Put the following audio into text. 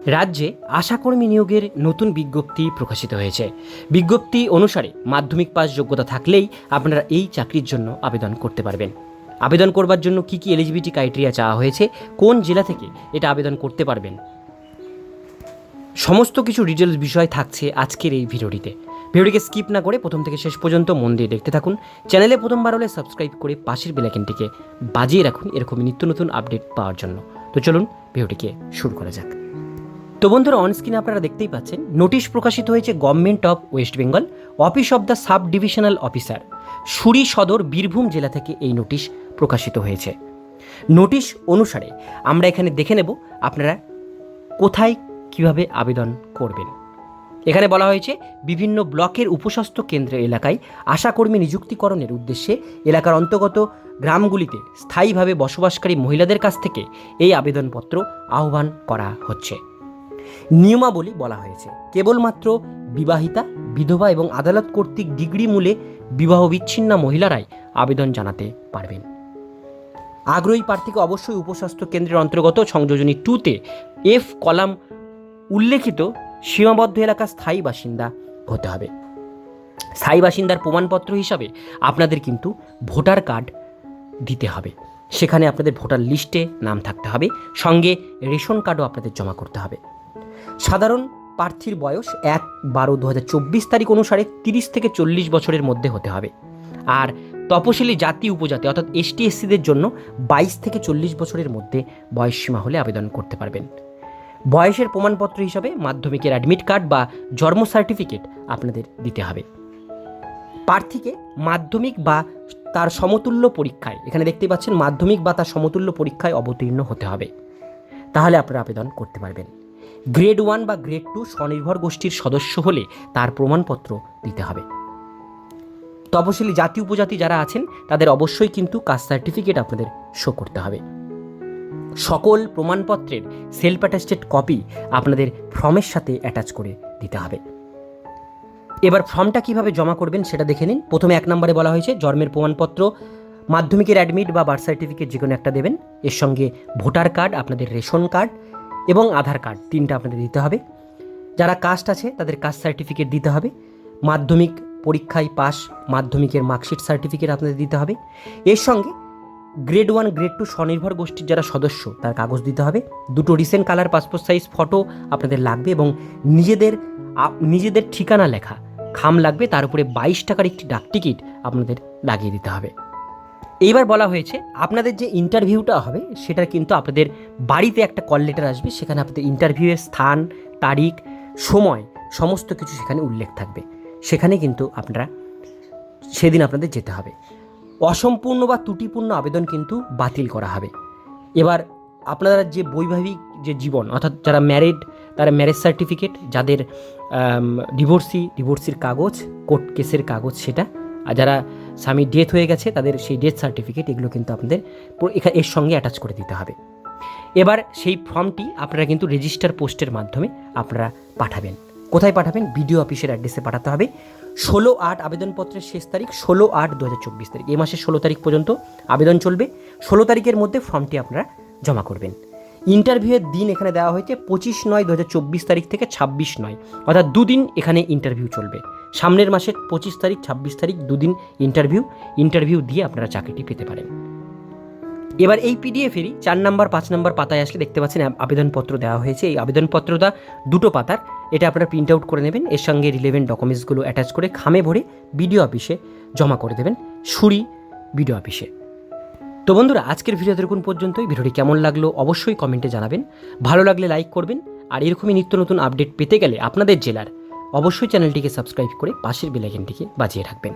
রাজ্যে আশাকর্মী নিয়োগের নতুন বিজ্ঞপ্তি প্রকাশিত হয়েছে। বিজ্ঞপ্তি অনুসারে মাধ্যমিক পাস যোগ্যতা থাকলেই আপনারা এই চাকরির জন্য আবেদন করতে পারবেন। আবেদন করবার জন্য কি কি এলিজিবিলিটি ক্রাইটেরিয়া চাওয়া হয়েছে, কোন জেলা থেকে এটা আবেদন করতে পারবেন? সমস্ত কিছু ডিটেলস বিষয় থাকছে আজকের এই ভিডিওটিতে। ভিডিওটিকে স্কিপ না করে প্রথম থেকে শেষ পর্যন্ত মন দিয়ে দেখতে থাকুন। চ্যানেলে প্রথমবার হলে সাবস্ক্রাইব করে পাশের বেলাইকেনটিকে বাজিয়ে রাখুন, এরকমই নিত্য নতুন আপডেট পাওয়ার জন্য। তো চলুন ভিডিওটিকে শুরু করা যাক। তো বন্ধুরা অনস্ক্রিনে আপনারা দেখতেই পাচ্ছেন, নোটিশ প্রকাশিত হয়েছে government of West Bengal office of the sub divisional officer Suri Sadar Birbhum জেলা থেকে এই নোটিশ প্রকাশিত হয়েছে। নোটিশ অনুসারে আমরা এখানে দেখে নেব আপনারা কোথায় কীভাবে আবেদন করবেন। এখানে বলা হয়েছে, বিভিন্ন ব্লকের উপস্বাস্থ্য কেন্দ্র এলাকায় আশাকর্মী নিযুক্তিকরণের উদ্দেশ্যে এলাকার অন্তর্গত গ্রামগুলিতে স্থায়ীভাবে বসবাসকারী মহিলাদের কাছ থেকে এই আবেদনপত্র আহ্বান করা হচ্ছে। নিয়মাবলী বলা হয়েছে। কেবলমাত্র বিবাহিতা, বিধবা এবং আদালত কর্তৃক ডিগ্রি মূলে বিবাহ বিচ্ছিন্না মহিলারাই আবেদন জানাতে পারবেন। আগ্রহী প্রার্থীকে অবশ্যই উপস্বাস্থ্য কেন্দ্রের অন্তর্গত সংযোজনী টুতে এফ কলাম উল্লেখিত সীমাবদ্ধ এলাকার স্থায়ী বাসিন্দা হতে হবে। স্থায়ী বাসিন্দার প্রমাণপত্র হিসাবে আপনাদের কিন্তু ভোটার কার্ড দিতে হবে। সেখানে আপনাদের ভোটার লিস্টে নাম থাকতে হবে। সঙ্গে রেশন কার্ডও আপনাদের জমা করতে হবে। সাধারণ প্রার্থীর বয়স এক বারো দু তারিখ অনুসারে তিরিশ থেকে চল্লিশ বছরের মধ্যে হতে হবে। আর তপশিলি জাতি উপজাতি অর্থাৎ এসটি এসসিদের জন্য বাইশ থেকে চল্লিশ বছরের মধ্যে বয়সসীমা হলে আবেদন করতে পারবেন। বয়সের প্রমাণপত্র হিসাবে মাধ্যমিকের অ্যাডমিট কার্ড বা জন্ম সার্টিফিকেট আপনাদের দিতে হবে। প্রার্থীকে মাধ্যমিক বা তার সমতুল্য পরীক্ষায়, এখানে দেখতে পাচ্ছেন মাধ্যমিক বা তার সমতুল্য পরীক্ষায় অবতীর্ণ হতে হবে। তাহলে আপনারা আবেদন করতে পারবেন। গ্রেড ওয়ান বা গ্রেড টু স্বনির্ভর গোষ্ঠীর সদস্য হলে তার প্রমাণপত্র দিতে হবে। তপশিলি জাতি উপজাতি যারা আছেন, তাদের অবশ্যই কিন্তু কাস্ট সার্টিফিকেট আপনাদের শো করতে হবে। সকল প্রমাণপত্রের সেলফ অ্যাটাস্টেড কপি আপনাদের ফর্মের সাথে অ্যাটাচ করে দিতে হবে। এবার ফর্মটা কীভাবে জমা করবেন সেটা দেখে নিন। প্রথমে এক নম্বরে বলা হয়েছে, জন্মের প্রমাণপত্র, মাধ্যমিকের অ্যাডমিট বা বার্থ সার্টিফিকেট যে কোনো একটা দেবেন। এর সঙ্গে ভোটার কার্ড আপনাদের রেশন কার্ড এবং আধার কার্ড তিনটা আপনাদের দিতে হবে। যারা কাস্ট আছে, তাদের কাস্ট সার্টিফিকেট দিতে হবে। মাধ্যমিক পরীক্ষায় পাস মাধ্যমিকের মার্কশিট সার্টিফিকেট আপনাদের দিতে হবে। এর সঙ্গে গ্রেড ওয়ান, গ্রেড টু স্বনির্ভর গোষ্ঠীর যারা সদস্য, তার কাগজ দিতে হবে। দুটো recent colour, passport size, photo আপনাদের লাগবে এবং নিজেদের নিজেদের ঠিকানা লেখা। খাম লাগবে, তার উপরে বাইশ টাকার একটি ডাক টিকিট আপনাদের লাগিয়ে দিতে হবে। এইবার বলা হয়েছে, আপনাদের যে ইন্টারভিউটা হবে সেটা কিন্তু আপনাদের বাড়িতে একটা কল লেটার আসবে, সেখানে আপনাদের ইন্টারভিউয়ের স্থান, তারিখ, সময়, সমস্ত কিছু সেখানে উল্লেখ থাকবে। সেখানে কিন্তু আপনারা সেদিন আপনাদের যেতে হবে। অসম্পূর্ণ বা ত্রুটিপূর্ণ আবেদন কিন্তু বাতিল করা হবে। এবার আপনারা যে বৈবাহিক যে জীবন, অর্থাৎ যারা ম্যারিড তারা ম্যারেজ সার্টিফিকেট যাদের ডিভোর্সি ডিভোর্সির কাগজ কোর্ট কেসের কাগজ সেটা, আর যারা স্বামী ডেথ হয়ে গেছে, তাদের সেই ডেথ সার্টিফিকেট এগুলো কিন্তু আপনাদের এর সঙ্গে অ্যাটাচ করে দিতে হবে। এবার সেই ফর্মটি আপনারা কিন্তু রেজিস্টার পোস্টের মাধ্যমে আপনারা পাঠাবেন। কোথায় পাঠাবেন? বিডিও অফিসের অ্যাড্রেসে পাঠাতে হবে। ষোলো আট আবেদনপত্রের শেষ তারিখ ষোলো আট দু হাজার চব্বিশ তারিখ। এ মাসের ষোলো তারিখ পর্যন্ত আবেদন চলবে। ষোলো তারিখের মধ্যে ফর্মটি আপনারা জমা করবেন। ইন্টারভিউয়ের দিন এখানে দেওয়া হয়েছে পঁচিশ নয় দু তারিখ থেকে ছাব্বিশ নয়। অর্থাৎ দুদিন এখানে ইন্টারভিউ চলবে। সামনের মাসের পঁচিশ তারিখ, ছাব্বিশ তারিখ দুদিন ইন্টারভিউ ইন্টারভিউ দিয়ে আপনারা চাকরিটি পেতে পারেন। এবার এই পিডিএফেরই চার নাম্বার, পাঁচ নাম্বার পাতায় আসলে দেখতে পাচ্ছেন আবেদনপত্র দেওয়া হয়েছে। এই আবেদনপত্রটা দুটো পাতার। এটা আপনারা প্রিন্ট আউট করে নেবেন। এর সঙ্গে রিলেভেন্ট ডকুমেন্টসগুলো অ্যাটাচ করে খামে ভরে বিডিও অফিসে জমা করে দেবেন। সুরি বিডিও অফিসে তো বন্ধুরা, আজকের ভিডিও দেখুন পর্যন্তই। ভিডিওটি কেমন লাগল অবশ্যই কমেন্টে জানাবেন। ভালো লাগলে লাইক করবেন আর এরকমই নিত্য নতুন আপডেট পেতে গেলে আপনাদের জেলার অবশ্যই চ্যানেলটিকে সাবস্ক্রাইব করে পাশের বেলাইকেনটিকে বাজিয়ে রাখবেন।